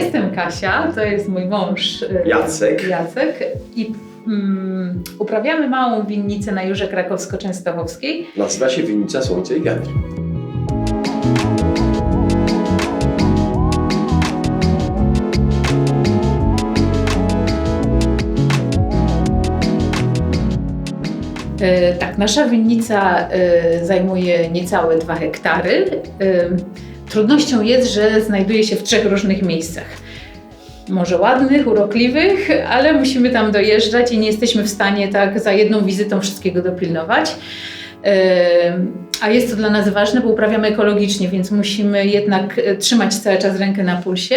Jestem Kasia, to jest mój mąż y, Jacek. Jacek i mm, uprawiamy małą winnicę na Jurze Krakowsko-Częstochowskiej. Nazywa się Winnica Słońce i Wiatr. E, Tak, nasza winnica e, zajmuje niecałe 2 hektary. Trudnością jest, że znajduje się w trzech różnych miejscach. Może ładnych, urokliwych, ale musimy tam dojeżdżać i nie jesteśmy w stanie tak za jedną wizytą wszystkiego dopilnować. E, A jest to dla nas ważne, bo uprawiamy ekologicznie, więc musimy jednak e, trzymać cały czas rękę na pulsie.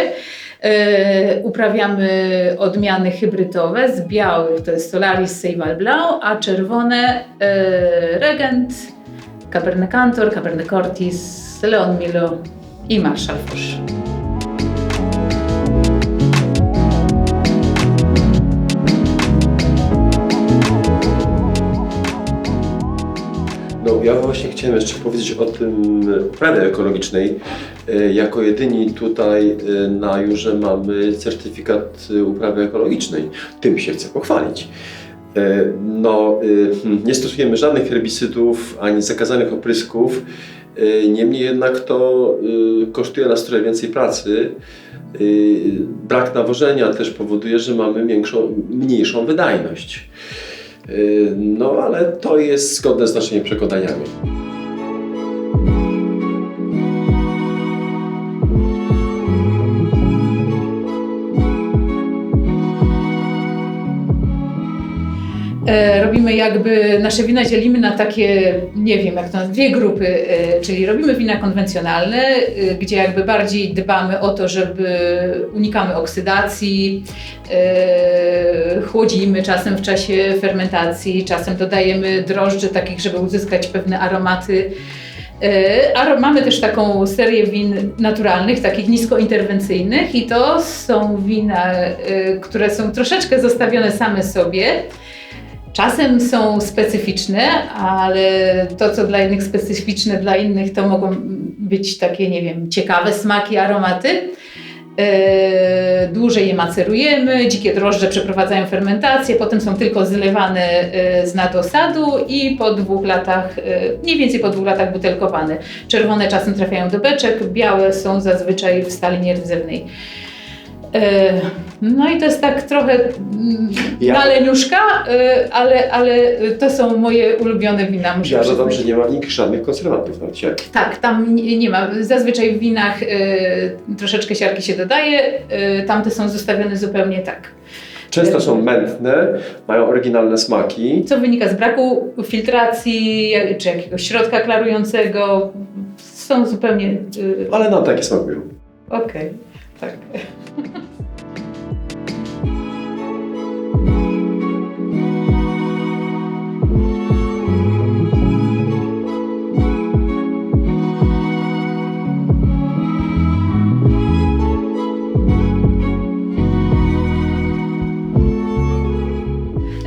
E, Uprawiamy odmiany hybrydowe z białych, to jest Solaris Seival Blau, a czerwone Regent, Cabernet Cantor, Cabernet Cortis, Leon Milo i Marshall Fuchs. No, ja właśnie chciałem jeszcze powiedzieć o tym uprawie ekologicznej. E, Jako jedyni tutaj e, na Jurze mamy certyfikat e, uprawy ekologicznej. Tym się chcę pochwalić. E, No, e, hmm, nie stosujemy żadnych herbicydów ani zakazanych oprysków. E, Niemniej jednak to e, kosztuje nas trochę więcej pracy. E, Brak nawożenia też powoduje, że mamy większą, mniejszą wydajność. No, ale to jest zgodne z naszymi przekonaniami. Robimy jakby, nasze wina dzielimy na takie, nie wiem jak to nazwać, dwie grupy, e, czyli robimy wina konwencjonalne, e, gdzie jakby bardziej dbamy o to, żeby unikamy oksydacji, e, chłodzimy czasem w czasie fermentacji, czasem dodajemy drożdży takich, żeby uzyskać pewne aromaty. E, A mamy też taką serię win naturalnych, takich niskointerwencyjnych i to są wina, e, które są troszeczkę zostawione same sobie. Czasem są specyficzne, ale to, co dla innych specyficzne, dla innych to mogą być takie, nie wiem, ciekawe smaki, aromaty. E, dłużej je macerujemy, dzikie drożdże przeprowadzają fermentację, potem są tylko zlewane e, z nadosadu i po dwóch latach, e, mniej więcej po dwóch latach butelkowane. Czerwone czasem trafiają do beczek, białe są zazwyczaj w stali nierdzewnej. E, No i to jest tak trochę mm, Ja- na leniuszka, e, ale, ale to są moje ulubione wina. Muszę Ja dodam, że nie ma w nich żadnych konserwantów nawet jak. Tak, tam nie, ma. Zazwyczaj w winach e, troszeczkę siarki się dodaje, tamte są zostawione zupełnie tak. Często są mętne, mają oryginalne smaki. Co wynika z braku filtracji czy jakiegoś środka klarującego. Są zupełnie. Ale nam takie smakują. Okej, tak.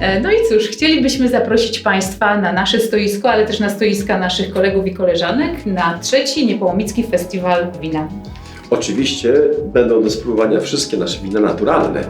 E, No i cóż, chcielibyśmy zaprosić Państwa na nasze stoisko, ale też na stoiska naszych kolegów i koleżanek na trzeci Niepołomicki Festiwal Wina. Oczywiście będą do spróbowania wszystkie nasze wina naturalne.